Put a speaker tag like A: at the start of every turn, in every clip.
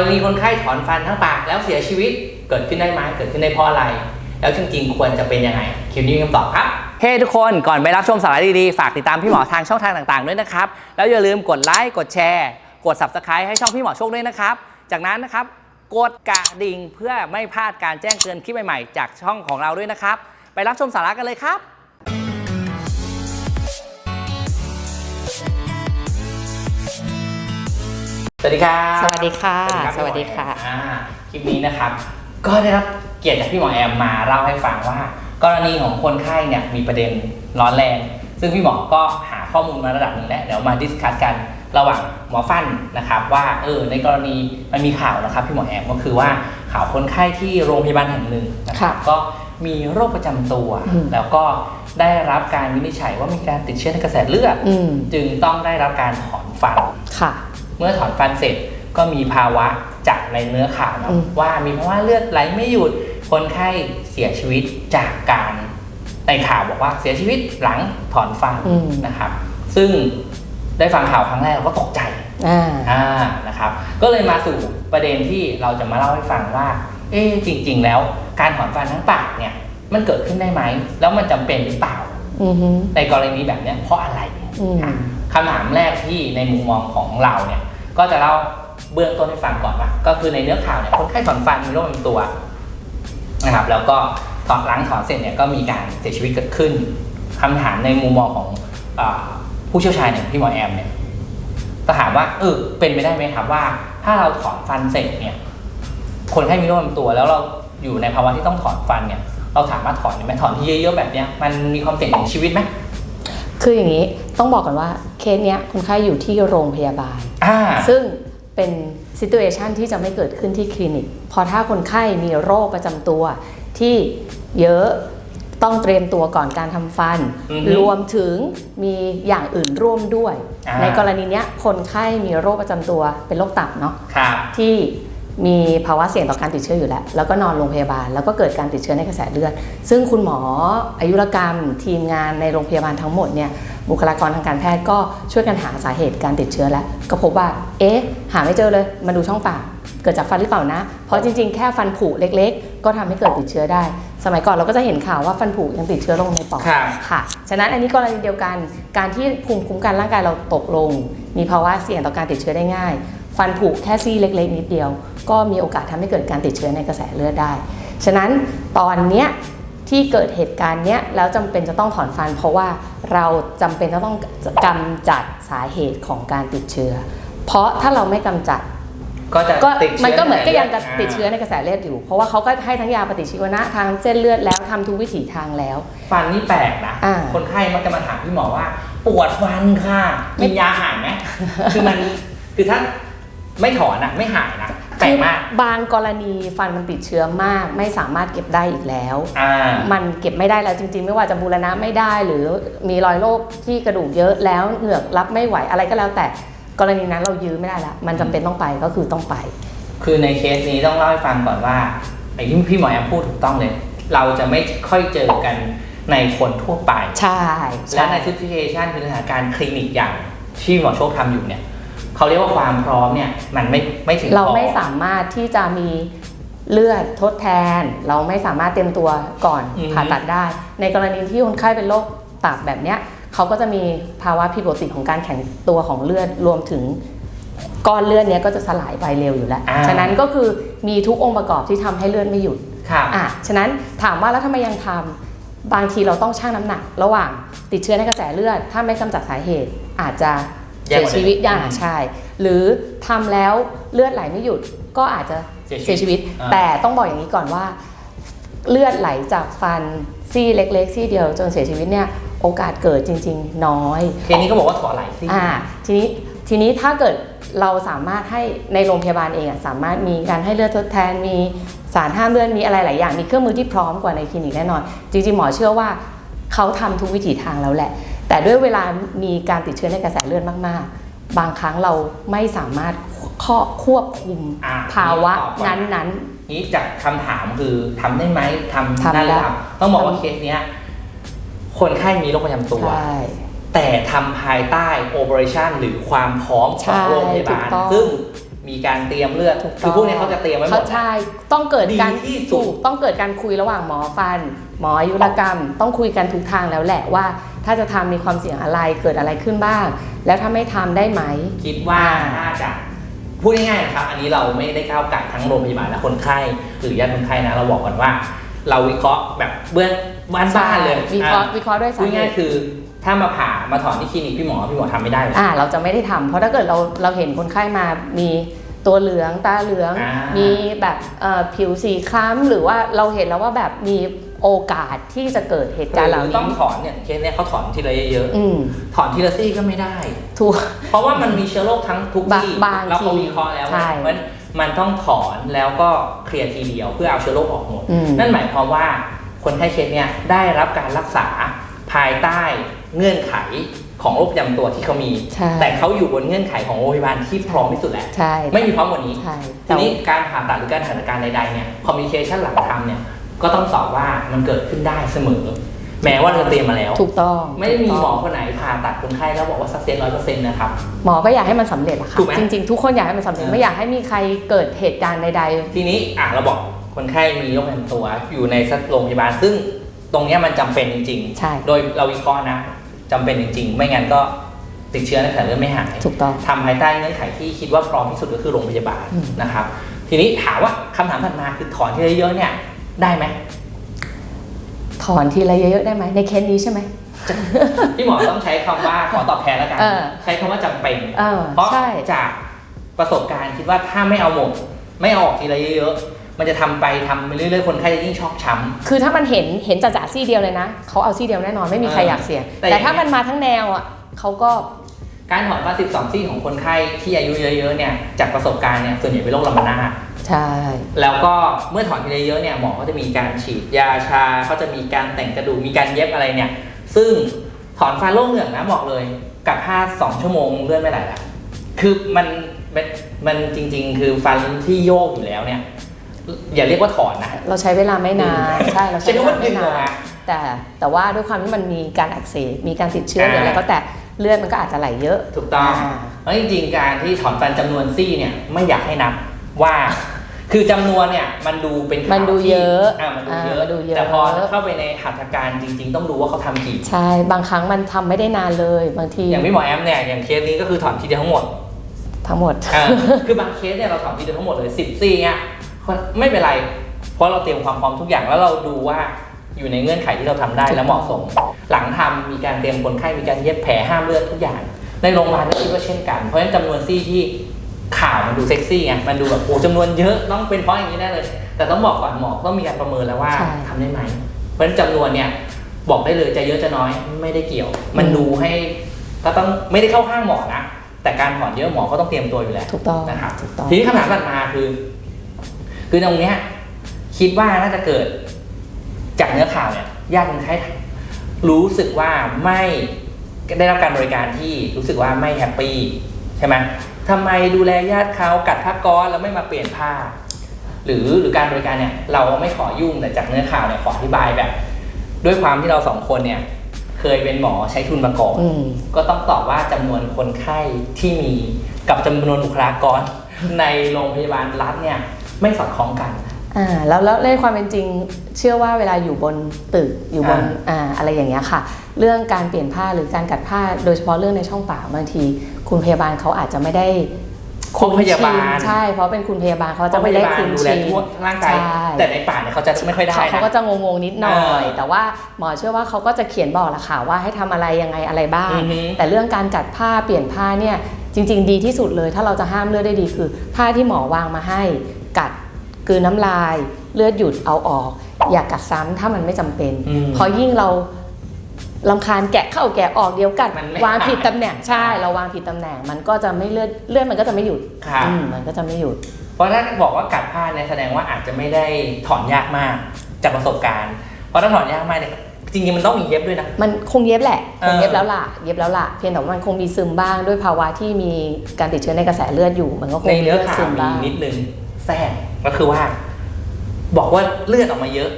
A: รณีคนไข้ถอนฟันทั้งปากแล้วเสียชีวิตเกิดขึ้นได้ไหมเกิดขึ้นได้เพราะอะไร แล้วจริงๆควรจะเป็นยังไงคลิปนี้คำตอบครับเฮ้ทุกคนก่อนไปรับชมสาระดีๆ ฝากติดตามพี่หมอทางช่องทางต่างๆด้วยนะครับ แล้วอย่าลืมกดไลค์กดแชร์ กด subscribe ให้ช่องพี่หมอโชคด้วยนะครับ จากนั้นนะครับกดกระดิ่งเพื่อไม่พลาดการแจ้งเตือนคลิปใหม่ๆ จากช่องของเราด้วยนะครับ ไปรับชมสาระกันเลยครับ สวัสดีครับ
B: สวัสดีค่ะ
A: รับ
B: สวัสดีค่ะ
A: พี่หมอแอมอ่าคลิปนี้นะครับ ก็ได้รับเกียรติจากพี่หมอแอมมาเล่าให้ฟังว่า กรณีของคนไข้เนี่ยมีประเด็นร้อนแรง ซึ่งพี่หมอก็หาข้อมูลมาระดับหนึ่งแล้วเดี๋ยวมาดิสคัสกันระหว่างหมอฟันนะครับว่าเออในกรณีมันมีข่าวนะครับพี่หมอแอมก็คือว่าข่าวคนไข้ที่โรงพยาบาลแห่งหนึ่งนะครับ
B: ค่ะ
A: ก็มีโรคประจำตัว
B: อืม
A: แล้วก็ได้รับการวินิจฉัยว่ามีการติดเชื้อในกระแสเลือด
B: อืม
A: จึงต้องได้รับการถอนฟัน
B: ค่ะ
A: เมื่อถอนฟันเสร็จก็มีภาวะจากในเนื้อข่าวเนอะ
B: อืม
A: ว่ามีภาวะเลือดไหลไม่หยุดคนไข้เสียชีวิตจากการในข่าวบอกว่าเสียชีวิตหลังถอนฟัน
B: อืม
A: นะครับ ซึ่งได้ฟังข่าวครั้งแรกเราก็ตกใจ
B: อ่า
A: อ่านะครับ ก็เลยมาสู่ประเด็นที่เราจะมาเล่าให้ฟังว่า เอ๊ะจริง ๆ แล้วการถอนฟันทั้งปากเนี่ย มันเกิดขึ้นได้ไหม แล้วมันจำเป็นหรือเปล่า
B: อือฮึ
A: ในกรณีแบบเนี้ยเพราะอะไร
B: อืม
A: อะคำถามแรกที่ในมุมมองของเราเนี่ย ก็จะเล่าเบื้องต้นให้ฟังก่อนว่าก็คือในเนื้อข่าวเนี่ยคนไข้ถอนฟันมีโรคประจำตัวนะครับ แล้วก็ถอนหล้างถอนเสร็จเนี่ยก็มีการเสียชีวิตเกิดขึ้นคำถามในมุมมองของอผู้เชี่ยวชาญอย่างพี่หมอแอมเนี่ยก็ถามว่าเออเป็นไปได้ไหมครับว่า ถ้าเราถอนฟันเสร็จเนี่ย คนไข้มีโรคประจำตัว แล้วเราอยู่ในภาวะที่ต้องถอนฟันเนี่ยเราสามารถถอนได้ไหมถอนที่เยอะๆแบบเนี้ยมันมีความเสี่ยงถึงชีวิตไหม
B: คืออย่างนี้ต้องบอกก่อนว่าเคสเนี้ยคนไข้อยู่ที่โรงพยาบาล
A: อ่า
B: ซึ่งเป็นซิ t u เ t ชันที่จะไม่เกิดขึ้นที่คลินิก พอถ้าคนไข้มีโรคประจำตัวที่เยอะต้องเตรียมตัวก่อนการทำฟัน
A: อือฮึ
B: รวมถึงมีอย่างอื่นร่วมด้วย
A: อ่า
B: ในกรณีเนี้ยคนไข้มีโรคประจำตัวเป็นโรคตับเนาะ
A: ครับ
B: ที่ มีภาวะเสี่ยงต่อการติดเชื้ออยู่แล้ว แล้วก็นอนโรงพยาบาล แล้วก็เกิดการติดเชื้อในกระแสเลือด ซึ่งคุณหมออายุรกรรม ทีมงานในโรงพยาบาลทั้งหมดเนี่ยบุคลากรทางการแพทย์ก็ช่วยกันหาสาเหตุการติดเชื้อแล้ว ก็พบว่า เอ๊ะ หาไม่เจอเลยมาดูช่องปากเกิดจากฟันหรือเปล่านะ เพราะจริงๆ แค่ฟันผุเล็กๆ ก็ทำให้เกิดติดเชื้อได้ สมัยก่อนเราก็จะเห็นข่าวว่าฟันผุยังติดเชื้อลงในปอด
A: ครับ
B: ค่ะ ฉะนั้นอันนี้กรณีเดียวกัน การที่ภูมิคุ้มกันร่างกายเราตกลง มีภาวะเสี่ยงต่อการติดเชื้อได้ง่าย ฟันผุแค่ซี่เล็กๆนิดเดียว ก็มีโอกาสทำให้เกิดการติดเชื้อในกระแสเลือดได้ ฉะนั้นตอนเนี้ยที่เกิดเหตุการณ์เนี้ยแล้วจำเป็นจะต้องถอนฟัน เพราะว่าเราจำเป็นจะต้องกำจัดสาเหตุของการติดเชื้อ เพราะถ้าเราไม่กำจัด
A: ก็จะ
B: ก็
A: ติดเชื้อ
B: มันก็เหมือนก็ยังจะาติดเชื้อในกระแสเลือดอยู่ เพราะว่าเขาก็ให้ทั้งยาปฏิชีวนะทางเส้นเลือดแล้วทำทุกวิถีทางแล้ว
A: ฟันนี่แปลกนะ
B: อ่า
A: คนไข้มักจะมาถามพี่หมอว่า ปวดฟันค่ะกินยาหายไหมคือมันคือถ้า ไม่ถอนอะไม่หายนะแปลกมาก
B: บางกรณีฟันมันติดเชื้อมาก ไม่สามารถเก็บได้อีกแล้ว
A: อ่า
B: มันเก็บไม่ได้แล้วจริงๆ ไม่ว่าจะบูรณะไม่ได้หรือมีรอยโรคที่กระดูกเยอะแล้วเหงือกรับไม่ไหวอะไรก็แล้วแต่กรณีนั้นเรายื้อไม่ได้ละมันจำเป็นต้องไปก็คือต้องไป
A: คือในเคสนี้ต้องเล่าให้ฟังก่อนว่าไอ้ที่พี่หมอแอมพูดถูกต้องเลย เราจะไม่ค่อยเจอกันในคนทั่วไป
B: ใช่
A: และ
B: ใช่
A: ในซิทูเอชันคือสถานการณ์คลินิกอย่างที่หมอโชคทำอยู่เนี่ย เขาเรียกว่าความพร้อมเนี่ยมันไม่ไม่ถึง
B: เรา
A: พอ
B: ไม่สามารถที่จะมีเลือดทดแทน เราไม่สามารถเตรียมตัวก่อน
A: อือฮึ
B: ผ่าตัดได้ ในกรณีที่คนไข้เป็นโรคตับแบบเนี้ยเขาก็จะมีภาวะผิดปกติของการแข็งตัวของเลือดรวมถึงก้อนเลือดเนี้ยก็จะสลายไปเร็วอยู่แล้ว
A: อ่า
B: ฉะนั้นก็คือมีทุกองค์ประกอบที่ทำให้เลือดไม่หยุด
A: ครับ
B: อะ ฉะนั้นถามว่าแล้วทำไมยังทำบางทีเราต้องชั่งน้ำหนัก ระหว่างติดเชื้อในกระแสเลือด ถ้าไม่กำจัดสาเหตุ อาจจะ
A: แย่
B: เสีย
A: กว่าเดิม
B: ชีวิตอย่าง
A: อืม
B: ใช่ หรือทำแล้วเลือดไหลไม่หยุดก็อาจจะ
A: เสียชีวิต
B: เสียชีวิต
A: อ่า
B: แต่ต้องบอกอย่างนี้ก่อนว่า เลือดไหลจากฟันซี่เล็กๆซี่เดียวจนเสียชีวิตเนี่ยโอกาสเกิดจริง ๆ น้อย
A: เคสนี้ก็บอกว่าถอนหลายซี่
B: อ่าทีนี้ทีนี้ถ้าเกิดเราสามารถให้ในโรงพยาบาลเองอะสามารถมีการให้เลือดทดแทนมีสารห้ามเลือดมีอะไรหลายอย่างมีเครื่องมือที่พร้อมกว่าในคลินิกแน่นอน จริงๆหมอเชื่อว่าเขาทำทุกวิถีทางแล้วแหละ แต่ด้วยเวลามีการติดเชื้อในกระแสเลือดมาก ๆ บางครั้งเราไม่สามารถข้อควบคุม
A: อะ
B: ภาวะ
A: ตอบก่อน
B: นั้น
A: นี้จากคำถามคือทำได้ไหมทำ
B: ทำ
A: ได้หรือ
B: ได้
A: เปล่าต้องบอกว่าเคสเนี้ยคนไข้มีโรคประจำ
B: ๆ
A: ตัว
B: ใช่
A: แต่ทำภายใต้โอเปอเรชันหรือความพร้อมของ
B: ใช่
A: โรงพยาบาล
B: ถูกต้อง
A: ซึ่งมีการเตรียมเลือด
B: ถูก
A: คือพวกนี้เขาจะเตรียมไว้หม
B: เขา
A: ด
B: ใช่ต้องเกิดการ
A: ดีที่สุด
B: ถูกต้องเกิดการคุยระหว่างหมอฟัน หมออายุรกรรม ต้องคุยกันทุกทางแล้วแหละว่า ถ้าจะทำมีความเสี่ยงอะไรเกิดอะไรขึ้นบ้าง แล้วถ้าไม่ทำได้ไหม
A: คิดว่าน่าจะพูดง่ายๆนะครับ อันนี้เราไม่ได้ก้าวไก่ทั้งโรงพยาบาลและคนไข้หรือญาติคนไข้นะเราบอกก่อนว่า เราวิเคราะห์แบบเบื้องบ้านๆเลย
B: วิเคราะห์
A: อะ
B: วิเคราะห์ด้วย
A: พู
B: สา
A: ด
B: เห
A: ง่าย
B: ตุ
A: ๆคือถ้ามาผ่ามาถอนที่คลินิกพี่หมอพี่หมอทำไม่ได้เลย
B: อ่าเราจะไม่ได้ทำเพราะถ้าเกิดเราเราเห็นคนไข้มามีตัวเหลืองตาเหลือง
C: มี
B: มีแบบเอ่อผิวสีคล้ำหรือว่าเราเห็นแล้วว่าแบบมี โอกาสที่จะเกิดเหตุการณ์เหล่า
A: คือต้อง
B: นี้
A: ถอนเนี่ยเคสเนี่ยเขาถอนทีละเยอะ
B: อืม
A: ๆถอนทีละซี่ก็ไม่ได้
B: ถูก
A: เพราะว่ามันมีเชื้อโรคทั้งทุก
B: บาง
A: ที่
B: บาง
A: แล้วเขา
B: ที
A: วิเคราะห์แล้ว
B: ใช่
A: เพราะฉะนั้นมันต้องถอนแล้วก็เคลียร์ทีเดียวเพื่อเอาเชื้อโรคออกหมด
B: อืม
A: นั่นหมายความว่าคนไข้เคสเนี่ยได้รับการรักษาภายใต้เงื่อนไขของโรคประจำตัวที่เขามี
B: ใช่
A: แต่เขาอยู่บนเงื่อนไขของโรงพยาบาลที่พร้อมที่สุดแล้ว
B: ใช่
A: ไม่มีพร้อมกว่านี้
B: ใช่
A: ที
B: แต่
A: นี้การผ่าตัดหรือการหัตถการใดๆเนี่ยคอมมิ n เคชันหลังทำเนี่ย ก็ต้องตอบว่ามันเกิดขึ้นได้เสมอ แม้ว่าเราเตรียมมาแล้ว
B: ถูกต้อง
A: ไม่ได้มี
B: ถูก
A: หม
B: ต้
A: องคนไหนผ่าตัดคนไข้แล้วบอกว่าสักเซนร้อยเปอร์เซ็นต์นะครับ
B: หมอก็อยากให้มันสำเร็จอะค่ะ
A: ถูกไหม
B: จริง ๆ ทุกคนอยากให้มันสำเร็จ
A: เออ
B: ไม่อยากให้มีใครเกิดเหตุการณ์ใด
A: ทีนี้อะเราบอกคนไข้มีโรคประจำตัวอยู่ในโรงพยาบาล ซึ่งตรงเนี้ยมันจำเป็นจริง
B: ๆใช่
A: ๆโดยเราวิเคราะห์นะจำเป็นจริง ๆ ไม่งั้นก็ติดเชื้อในกระแสเลือดไม่หาย
B: ถูกต้อง
A: ทำภายใต้เงื่อนไขที่คิดว่าพร้อมที่สุดก็คือโรงพยาบาล
B: อืม
A: นะครับ ทีนี้ถามว่าคำถามถัดมาคือถอนที่เยอะๆเนี่ย ได้ไหม
B: ถอนทีละเยอะๆได้ไหมในเคสนี้ใช่ไหม
A: พี่หมอต้องใช้คำว่าขอตอบแทนแล้วกัน
B: เออ
A: ใช้คำว่าจำเป็น
B: เออ
A: เพราะ
B: ใช่
A: จากประสบการณ์คิดว่าถ้าไม่เอาหมด ไม่เอาออกทีละเยอะๆมันจะทำไปทำไปเรื่อยๆคนไข้จะยิ่งชอกช้ำ
B: คือถ้ามันเห็นเห็นจ่าๆซี่เดียวเลยนะเขาเอาซี่เดียวแน่นอนไม่มีใคร
A: เออ
B: อยากเสี่ยง
A: แต่
B: แต่ถ้า
A: อย่างเงี้ย
B: มันมาทั้งแนวอะเขาก็
A: การถอนฟัน12 ซี่ของคนไข้ที่อายุเยอะๆเนี่ยจากประสบการณ์เนี่ยส่วนใหญ่เป็นโรคลำนาด
B: ใช่
A: แล้วก็เมื่อถอนทีละเยอะเนี่ยหมอก็จะมีการฉีดยาชาเขาจะมีการแต่งกระดูกมีการเย็บอะไรเนี่ย ซึ่งถอนฟันโรคเหงือกนะบอกเลยกับผ้าสองชั่วโมงเลื่อนไม่ไหลละคือมันมันมันจริง ๆ คือฟันที่โยกอยู่แล้วเนี่ยอย่าเรียกว่าถอนนะ
B: เราใช้เวลาไม่นานใช่เรา
A: ใช้
B: ใช้เว
A: คำ
B: ลา
A: ว่าดึ
B: ไม่
A: ง
B: นา
A: ออกมาน
B: แต่แต่ว่าด้วยความที่มันมีการอักเสบมีการติดเชื้อหรืออะไร
A: อ่า
B: ก็แต่ เลือดมันก็อาจจะไหลเยอะ
A: ถูกต้อง
B: อ่า
A: เพราะจริงๆการที่ถอนฟันจำนวนซี่เนี่ยไม่อยากให้นับว่า คือจำนวนเนี่ยมันดูเป็นข่าว
B: มันดู
A: ที่
B: เยอะ
A: อ่ามันดูเย
B: อ่า
A: อะ
B: มันดูเยอะ
A: แต่พอเข้าไปในหัตถการจริง ๆ ต้องดูว่าเขาทำกี่
B: ใช่ บางครั้งมันทำไม่ได้นานเลยบางที
A: อย่างพี่หมอแอมเนี่ยอย่างเคสนี้ก็คือถอนทีเดียวทั้งหมด
B: ทั้งหมด
A: อ่าคือบางเคสเนี่ยเราถอนทีเดียวทั้งหมดเลยสิบซี่เนี่ยไม่เป็นไร เพราะเราเตรียมความพร้อมทุกอย่างแล้วเราดูว่า อยู่ในเงื่อนไขที่เราทำได้และเหมาะสม หลังทำมีการเตรียมคนไข้มีการเย็บแผลห้ามเลือดทุกอย่าง ในโรงพยาบาลก็คิดว่าเช่นกัน เพราะฉะนั้นจำนวนซี่ที่ข่าวมันดูเซ็กซี่ไงมันดูแบบโอ้จำนวนเยอะต้องเป็นเพราะอย่างนี้แน่เลย แต่ต้องบอกก่อนหมอต้องมีการประเมินแล้วว่า
B: ใช่
A: ทำได้ไหม เพราะฉะนั้นจำนวนเนี่ยบอกได้เลยจะเยอะจะน้อยไม่ได้เกี่ยว มันดูให้ก็ต้องไม่ได้เข้าข้างหมอนะแต่การถอนเยอะหมอก็ต้องเตรียมตัวอยู่แล้ว
B: ถูกต้อง
A: นะครับ
B: ถูกต้อง
A: ทีนี้คำถามถัดมาคือ คือตรงเนี้ยคิดว่าน่าจะเกิด จากเนื้อข่าวเนี่ยญาติคนไข้รู้สึกว่าไม่ได้รับการบริการที่รู้สึกว่าไม่แฮปปี้ใช่ไหมทำไมดูแลญาติเขากัดผ้าก๊อซแล้วไม่มาเปลี่ยนผ้า หรือหรือการบริการเนี่ยเราไม่ขอยุ่งแต่จากเนื้อข่าวเนี่ยขออธิบายแบบ ด้วยความที่เราสองคนเนี่ยเคยเป็นหมอใช้ทุนมาก่อน
B: อืม
A: ก็ต้องตอบว่าจำนวนคนไข้ที่มีกับจำนวนบุคลากรในโรงพยาบาลรัฐเนี่ยไม่สอดคล้องกัน
B: อ่าแล้วแล้วในความเป็นจริง เชื่อว่าเวลาอยู่บนตึกอยู่บนอ่าอะไรอย่างเงี้ยค่ะ เรื่องการเปลี่ยนผ้าหรือการกัดผ้า โดยเฉพาะเรื่องในช่องปากบางที คุณพยาบาลเขาอาจจะไม่ได้
A: คงพยาบาล
B: ชินใช่เพราะเป็นคุณพยาบาลเขา
A: เพ
B: จะ
A: ราะพ
B: ไม่ได้
A: ยาบาล
B: คุ้น
A: ดูแล
B: ชิน
A: ทั่วร่างกาย
B: ใช่
A: แต่ในป่าเนี่ยเขาจะไม่ค่อยได้
B: เขาเขา
A: นะ
B: ก็จะงงๆนิดหน่อย
A: เออ
B: แต่ว่าหมอเชื่อว่าเขาก็จะเขียนบอกแหละค่ะว่าให้ทำอะไรยังไงอะไรบ้าง
A: อือฮึ
B: แต่เรื่องการกัดผ้าเปลี่ยนผ้าเนี่ยจริง ๆ ดีที่สุดเลย ถ้าเราจะห้ามเลือดได้ดีคือ ผ้าที่หมอวางมาให้กัดกลืนน้ำลาย เลือดหยุดเอาออก อย่ากัดซ้ำถ้ามันไม่จำเป็น
A: อืม
B: เพราะยิ่งเราลำคาญแกะเข้าแกะออกเดียวกัด
A: มันไม่
B: วางผิดตำแหน่งใช่ เราวางผิดตำแหน่ง มันก็จะไม่เลือดเลือดมันก็จะไม่หยุด
A: ครับ
B: อืมมันก็จะไม่หยุด
A: เพราะถ้าบอกว่ากัดผ้าเนี่ยแสดงว่าอาจจะไม่ได้ถอนยากมากจากประสบการณ์ เพราะถ้าถอนยากมากเนี่ยจริงๆมันต้องมีเย็บด้วยนะ
B: มันคงเย็บแหละ
A: เอ
B: ค
A: อ
B: งเย็บแล้วล่ะ เย็บแล้วล่ะ เพียงแต่ว่ามันคงมีซึมบ้างด้วยภาวะที่มีการติดเชื้อในกระแสเลือดอยู่ มันก็คง
A: ใน
B: มี
A: เนื้อ
B: เลือด
A: ข่า
B: ซึ
A: ว
B: ม
A: มี
B: บ้าง
A: นิดนึงแทรกก็คือว่า บอกว่าเลือดออกมาเยอะ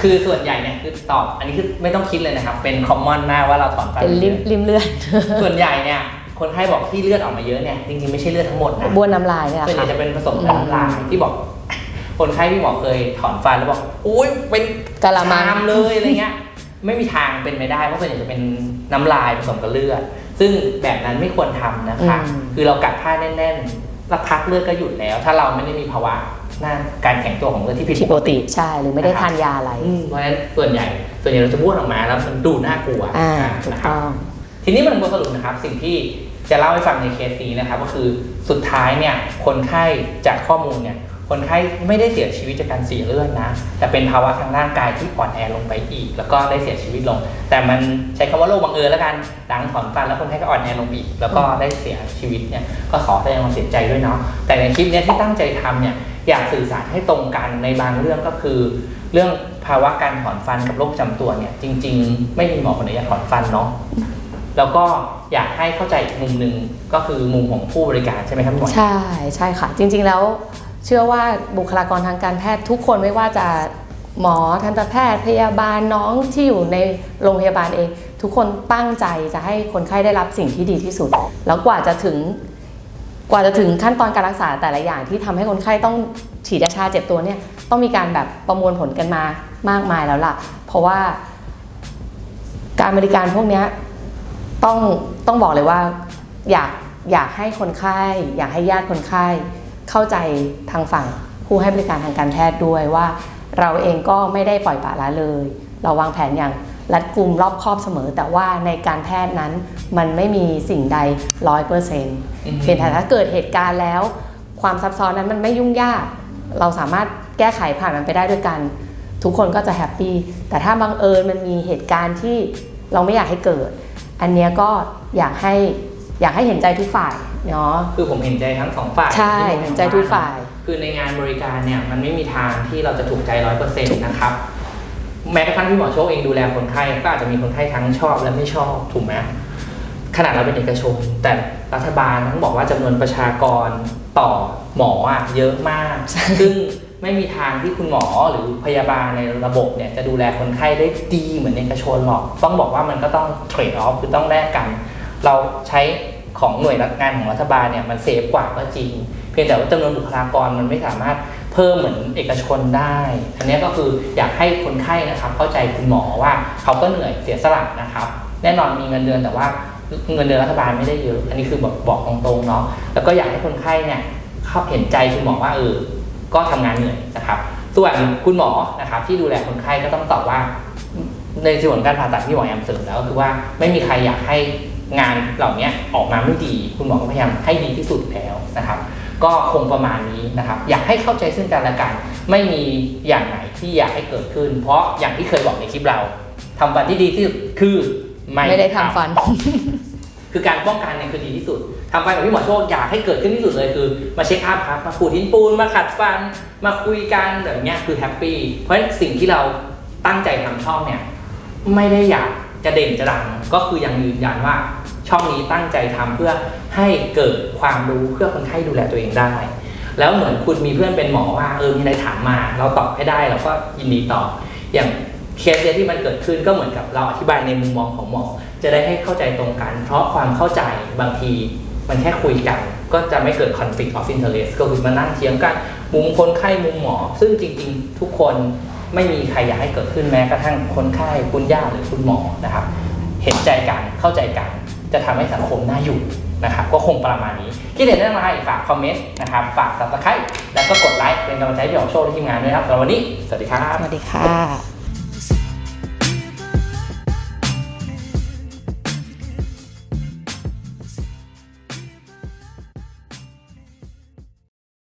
A: คือส่วนใหญ่เนี่ยคือตอบ อันนี้คือไม่ต้องคิดเลยนะครับ เป็นคอมมอนมากว่าเราถอนฟัน
B: เป็นริมริมเลือด
A: ส่วนใหญ่เนี่ย คนไข้บอกที่เลือดออกมาเยอะเนี่ยจริงๆไม่ใช่เลือดทั้งหมดนะ
B: บ้วนน้ำลายเนี่ย
A: ส่วนใหญ่
B: ค่ะ
A: จะเป็นผสมกับน้ำลายที่บอก คนไข้ที่หมอเคยถอนฟันแล้วบอกอุ้ยเป็น
B: กะละมัง
A: ชามเลยอะไรเงี้ยไม่มีทางเป็นไปได้เพราะส่วนใหญ่จะเป็นน้ำลายผสมกับเลือด ซึ่งแบบนั้นไม่ควรทำนะคะ
B: อืม
A: คือเรากัดผ้าแน่นๆสักพักเลือดก็หยุดแล้ว ถ้าเราไม่ได้มีภาวะ หน้าการแข็งตัวของเลือดที่ผิด
B: ผิดปกติใช่หรือไม่ได้ทานยาอะไร
A: อืมเพราะฉะนั้นส่วนใหญ่ส่วนใหญ่เราจะบ้วนออกมาแล้วมันดูน่ากลัว
B: อ่าถูก
A: นะครับ
B: ต้อง
A: ทีนี้มันบทสรุปนะครับสิ่งที่จะเล่าให้ฟังในเคสนี้นะครับ ก็คือสุดท้ายเนี่ยคนไข้จากข้อมูลเนี่ยคนไข้ไม่ได้เสียชีวิตจากการเสียเลือดนะ แต่เป็นภาวะทางร่างกายที่อ่อนแอลงไปอีก แล้วก็ได้เสียชีวิตลง แต่มันใช้คำว่าโรคบังเอิญแล้วกันหลังถอนฟันแล้วคนไข้ก็อ่อนแอลงอีก แล้วก็ได้เสียชีวิตเนี่ยก็ขอแสดงความเสียใจด้วยเนาะแต่ในคลิปเนี้ยที่ตั้งใจทำเนี่ย อยากสื่อสารให้ตรงกันในบางเรื่องก็คือ เรื่องภาวะการถอนฟันกับโรคประจำตัวเนี่ยจริง ๆ ไม่มีหมอคนไหนอยากถอนฟันเนาะแล้วก็อยากให้เข้าใจอีกมุมหนึ่งก็คือมุมของผู้บริการใช่ไหมครับหมอ
B: ใช่ใช่ค่ะ จริง ๆ แล้ว เชื่อว่าบุคลากรทางการแพทย์ทุกคนไม่ว่าจะหมอทันตแพทย์พยาบาลน้องที่อยู่ในโรงพยาบาลเอง ทุกคนตั้งใจจะให้คนไข้ได้รับสิ่งที่ดีที่สุด แล้วกว่าจะถึง กว่าจะถึงขั้นตอนการรักษาแต่ละอย่างที่ทำให้คนไข้ต้องฉีดยาชาเจ็บตัวเนี่ยต้องมีการแบบประมวลผลกันมามากมายแล้วล่ะ เพราะว่าการบริการพวกนี้ต้องต้องบอกเลยว่าอยากอยากให้คนไข้อยากให้ญาติคนไข้เข้าใจทางฝั่งผู้ให้บริการทางการแพทย์ด้วยว่า เราเองก็ไม่ได้ปล่อยปละละเลย เราวางแผนอย่าง รัดกุมรอบคอบเสมอ แต่ว่าในการแพทย์นั้นมันไม่มีสิ่งใดร้อยเปอร์เซ็นต์
A: อืม
B: เพียงแต่ถ้าเกิดเหตุการณ์แล้ว ความซับซ้อนนั้นมันไม่ยุ่งยาก เราสามารถแก้ไขผ่านมันไปได้ด้วยกัน ทุกคนก็จะแฮปปี้แต่ถ้าบังเอิญมันมีเหตุการณ์ที่เราไม่อยากให้เกิด อันเนี้ยก็อยากให้อยากให้เห็นใจทุกฝ่ายเนาะ
A: คือผมเห็นใจทั้งสองฝ่าย
B: ใช่
A: ที่ผม
B: เห็นใจทุกฝ่าย
A: คือในงานบริการเนี่ยมันไม่มีทางที่เราจะถูกใจร้อยเปอร์เซ็นต์นะครับ แม้กระทั่งพี่หมอโชคเองดูแลคนไข้ก็อาจจะมีคนไข้ทั้งชอบและไม่ชอบถูกไหมขนาดเราเป็นเอกชน แต่รัฐบาลต้องบอกว่าจำนวนประชากรต่อหมออะเยอะมาก ซึ่งไม่มีทางที่คุณหมอหรือพยาบาลในระบบเนี่ยจะดูแลคนไข้ได้ดีเหมือนเอกชนหรอก ต้องบอกว่ามันก็ต้องเทรดออฟคือต้องแลกกัน เราใช้ของหน่วยงานของรัฐบาลเนี่ยมันเซฟกว่าก็จริง เพียงแต่ว่าจำนวนบุคลากรมันไม่สามารถ เพิ่มเหมือนเอกชนได้อันนี้ก็คืออยากให้คนไข้นะครับ เข้าใจคุณหมอว่าเขาก็เหนื่อยเสียสละนะครับ แน่นอนมีเงินเดือนแต่ว่าเงินเดือนรัฐบาลไม่ได้เยอะ อันนี้คือบอกบอกตรงๆเนาะ แล้วก็อยากให้คนไข้เนี่ยเข้าเห็นใจคุณหมอว่าเออ ก็ทำงานเหนื่อยนะครับ ส่วนคุณหมอนะครับ ที่ดูแลคนไข้ก็ต้องตอบว่า ในส่วนการผ่าตัดที่หมอแอมเสริมแล้วก็คือว่าไม่มีใครอยากให้งานเหล่านี้ออกมาไม่ดี คุณหมอก็พยายามให้ดีที่สุดแล้วนะครับ ก็คงประมาณนี้นะครับ อยากให้เข้าใจซึ่งกันและกัน ไม่มีอย่างไหนที่อยากให้เกิดขึ้น เพราะอย่างที่เคยบอกในคลิปเราทำฟันที่ดีที่สุดคือไม่
B: ไม่ได้ทำฟัน
A: คือการป้องกันเนี่ยคือดีที่สุดทำฟันกับพี่หมอโชคอยากให้เกิดขึ้นที่สุดเลยคือ มาเช็คอัพครับมาขูดหินปูนมาขัดฟัน มาคุยกันแบบเนี้ยคือแฮปปี้เพราะฉะนั้นสิ่งที่เราตั้งใจทำช่องเนี่ยไม่ได้อยากจะเด่นจะดังก็คือยังยืนยันว่า ช่องนี้ตั้งใจทำเพื่อให้เกิดความรู้เพื่อคนไข้ดูแลตัวเองได้ แล้วเหมือนคุณมีเพื่อนเป็นหมอว่าเออมีอะไรถามมา เราตอบให้ได้เราก็ยินดีตอบอย่างเคสเที่มันเกิดขึ้นก็เหมือนกับเราอธิบายในมุมมองของหมอ จะได้ให้เข้าใจตรงกัน เพราะความเข้าใจบางทีมันแค่คุยกัน ก็จะไม่เกิด conflict of interest ก็คือมานั่งเถียงกัน มุมคนไข้มุมหมอ ซึ่งจริงๆ ทุกคนไม่มีใครอยากให้เกิดขึ้นแม้กระทั่งคนไข้คุณญาหรือคุณหมอนะครับ เห็นใจกันเข้าใจกัน จะทำให้สังคมน่าอยู่นะครับก็คงประมาณนี้คิดเห็นได้ไหมฝากคอมเมนต์นะครับฝากสับสไครต์แล้วก็กดไลค์เป็นกำลังใจให้พี่หยองโชคและทีมงานด้วยครับสำหรับวันนี้สวัสดีครับ
B: สวัสดีค่ะ